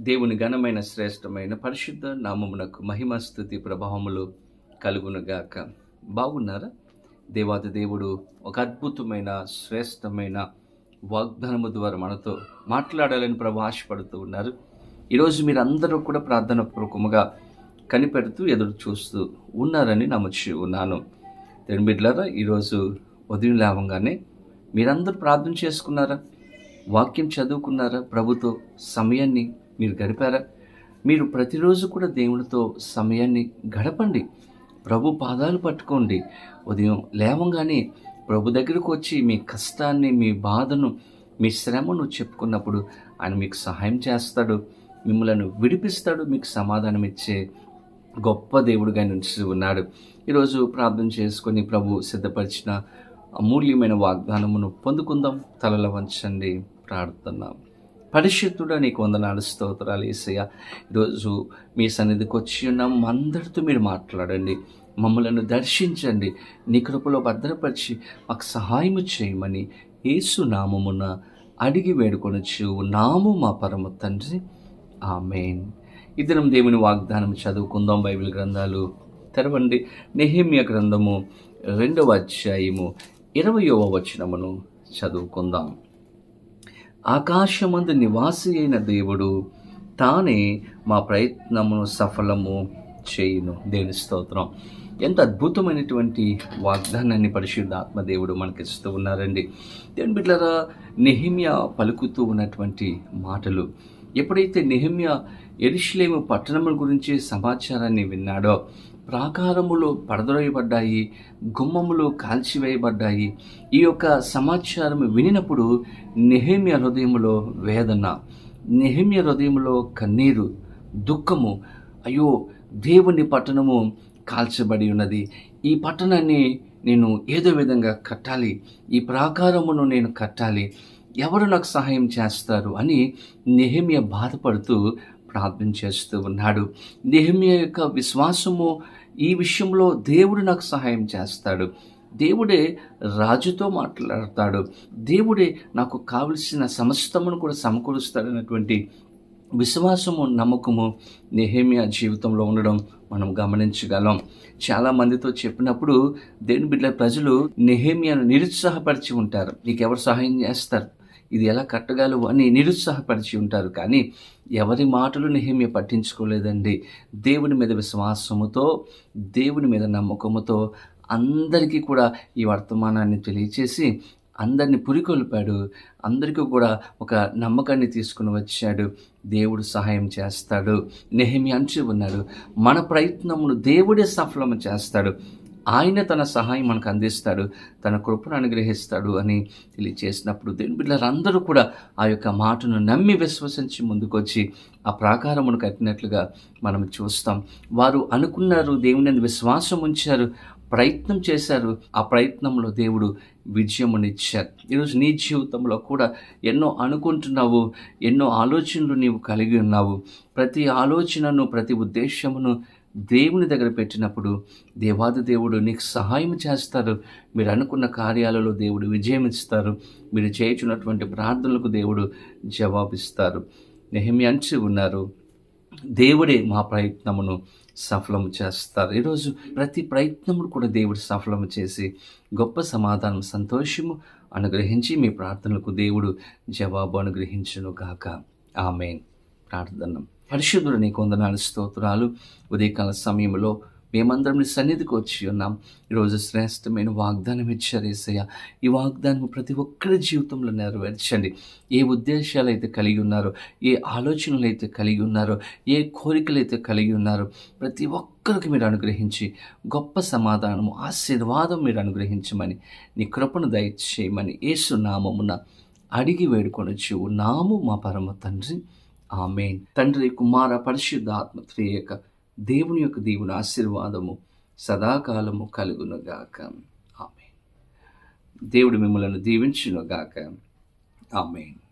దేవుని ఘనమైన శ్రేష్టమైన పరిశుద్ధ నామమునకు మహిమ స్థుతి ప్రభావములు కలుగునుగాక. బాగున్నారా? దేవాది దేవుడు ఒక అద్భుతమైన శ్రేష్టమైన వాగ్దానము ద్వారా మనతో మాట్లాడాలని ప్రభు ఆశపడుతూ ఉన్నారు. ఈరోజు మీరు అందరూ కూడా ప్రార్థన పూర్వకముగా కనిపెడుతూ ఎదురు చూస్తూ ఉన్నారని నమ్మచ్చి ఉన్నాను. తెలియని ఈరోజు ఉదయం లేవంగానే మీరందరూ ప్రార్థన చేసుకున్నారా? వాక్యం చదువుకున్నారా? ప్రభుతో సమయాన్ని మీరు గడిపారా? మీరు ప్రతిరోజు కూడా దేవునితో సమయాన్ని గడపండి. ప్రభు పాదాలు పట్టుకోండి. ఉదయం లేవంగానే ప్రభు దగ్గరకు వచ్చి మీ కష్టాన్ని మీ బాధను మీ శ్రమను చెప్పుకున్నప్పుడు ఆయన మీకు సహాయం చేస్తాడు. మిమ్మల్ని విడిపిస్తాడు. మీకు సమాధానం ఇచ్చే గొప్ప దేవుడుగా నిలిచి ఉన్నాడు. ఈరోజు ప్రార్థన చేసుకొని ప్రభు సిద్ధపరిచిన అమూల్యమైన వాగ్దానమును పొందుకుందాం. తలల వంచండి. ప్రార్థన. పరిశుద్ధుడా నీకు వందనాలు స్తోత్రాలు ఏసయ్య. ఈరోజు మీ సన్నిధికి వచ్చి ఉన్న. అందరితో మీరు మాట్లాడండి. మమ్మలను దర్శించండి. నీ కృపలో భద్రపరిచి మాకు సహాయము చేయమని యేసు నామమున అడిగి వేడుకొనొచ్చు. నాము మా పరమ తండ్రి. ఆమెన్. ఇద్దరం దేవుని వాగ్దానం చదువుకుందాం బైబిల్ గ్రంథాలు తెరవండి. నెహిమ్య గ్రంథము రెండవ అధ్యాయము ఇరవయవ వచనమును చదువుకుందాం. ఆకాశమందు నివాసి అయిన దేవుడు తానే మా ప్రయత్నమును సఫలము చేయును. దేని స్తోత్రం. ఎంత అద్భుతమైనటువంటి వాగ్దానాన్ని పరిశుద్ధ ఆత్మదేవుడు మనకి ఇస్తూ ఉన్నారండి. దేని బిడ్డరా నెహిమ్య పలుకుతూ ఉన్నటువంటి మాటలు ఎప్పుడైతే నెహిమ్య ఎరుషులేము పట్టణముల గురించి సమాచారాన్ని విన్నాడో ప్రాకారములు పడద్రోయబడ్డాయి గుమ్మములు కాల్చివేయబడ్డాయి. ఈ యొక్క సమాచారం వినినప్పుడు నెహమ్య హృదయములో వేదన నెహమ్య హృదయంలో కన్నీరు దుఃఖము. అయ్యో దేవుని పట్టణము కాల్చబడి ఉన్నది. ఈ పట్టణాన్ని నేను ఏదో విధంగా కట్టాలి. ఈ ప్రాకారమును నేను కట్టాలి. ఎవరు నాకు సహాయం చేస్తారు అని నెహమ్య బాధపడుతూ ప్రార్థన చేస్తూ ఉన్నాడు. నెహమియా యొక్క విశ్వాసము ఈ విషయంలో దేవుడు నాకు సహాయం చేస్తాడు. దేవుడే రాజుతో మాట్లాడతాడు. దేవుడే నాకు కావలసిన సమస్తమును కూడా సమకూరుస్తాడన్నటువంటి విశ్వాసము నమ్మకము నెహేమియా జీవితంలో ఉండడం మనం గమనించగలం. చాలా మందితో చెప్పినప్పుడు దేని బిడ్డ ప్రజలు నెహేమియాను నిరుత్సాహపరిచి ఉంటారు. నీకెవరు సహాయం చేస్తారు? ఇది ఎలా కట్టగలవు? అని నిరుత్సాహపరిచి ఉంటారు. కానీ ఎవరి మాటలు నెహేమియ పట్టించుకోలేదండి. దేవుని మీద విశ్వాసముతో దేవుని మీద నమ్మకముతో అందరికీ కూడా ఈ వర్తమానాన్ని తెలియచేసి అందరిని పురికొల్పాడు. అందరికీ కూడా ఒక నమ్మకాన్ని తీసుకుని వచ్చాడు. దేవుడు సహాయం చేస్తాడు. నెహిమి అంచు ఉన్నాడు. మన ప్రయత్నమును దేవుడే సఫలం చేస్తాడు. ఆయన తన సహాయం మనకు అందిస్తాడు తన కృపను అనుగ్రహిస్తాడు అని తెలియచేసినప్పుడు దేవుని బిడ్డలందరూ కూడా ఆ యొక్క మాటను నమ్మి విశ్వసించి ముందుకొచ్చి ఆ ప్రాకారమును కట్టినట్లుగా మనం చూస్తాం. వారు అనుకున్నారు దేవుని విశ్వాసం ఉంచారు ప్రయత్నం చేశారు. ఆ ప్రయత్నంలో దేవుడు విజయమునిచ్చారు. ఈరోజు నీ జీవితంలో కూడా ఎన్నో అనుకుంటున్నావు ఎన్నో ఆలోచనలు నీవు కలిగి ఉన్నావు. ప్రతి ఆలోచనను ప్రతి ఉద్దేశమును దేవుని దగ్గర పెట్టినప్పుడు దేవాది దేవుడు నీకు సహాయం చేస్తారు. మీరు అనుకున్న కార్యాలలో దేవుడు విజయం ఇస్తారు. మీరు చేయుచున్నటువంటి ప్రార్థనలకు దేవుడు జవాబిస్తారు. నెహిమి అంచి ఉన్నారు. దేవుడే మా ప్రయత్నమును సఫలం చేస్తారు. ఈరోజు ప్రతి ప్రయత్నమును కూడా దేవుడు సఫలము చేసి గొప్ప సమాధానం సంతోషము అనుగ్రహించి మీ ప్రార్థనలకు దేవుడు జవాబు అనుగ్రహించును గాక. ఆమె ప్రార్థన. పరిశుద్ధుడు నీకు వందనాలు స్తోత్రాలు. ఉదయకాల సమయంలో మేమందరం నీ సన్నిధికి వచ్చి ఉన్నాం. ఈరోజు శ్రేష్టమైన వాగ్దానం ఇచ్చారు ఏసయ్య. ఈ వాగ్దానం ప్రతి ఒక్కరి జీవితంలో నెరవేర్చండి. ఏ ఉద్దేశాలు అయితే కలిగి ఉన్నారో ఏ ఆలోచనలు అయితే కలిగి ఉన్నారో ఏ కోరికలు అయితే కలిగి ఉన్నారో ప్రతి ఒక్కరికి మీరు అనుగ్రహించి గొప్ప సమాధానము ఆశీర్వాదం మీరు అనుగ్రహించమని నీ కృపను దయచేయమని ఏసునామమున అడిగి వేడుకొనొచ్చు నాము మా పరమ తండ్రి. ఆమెన్. తండ్రి కుమార పరిశుద్ధ ఆత్మ త్రియక దేవుని యొక్క దేవుని ఆశీర్వాదము సదాకాలము కలుగునుగాక ఆమె దేవుడు మిమ్మల్ని దీవించునుగాక ఆమెన్.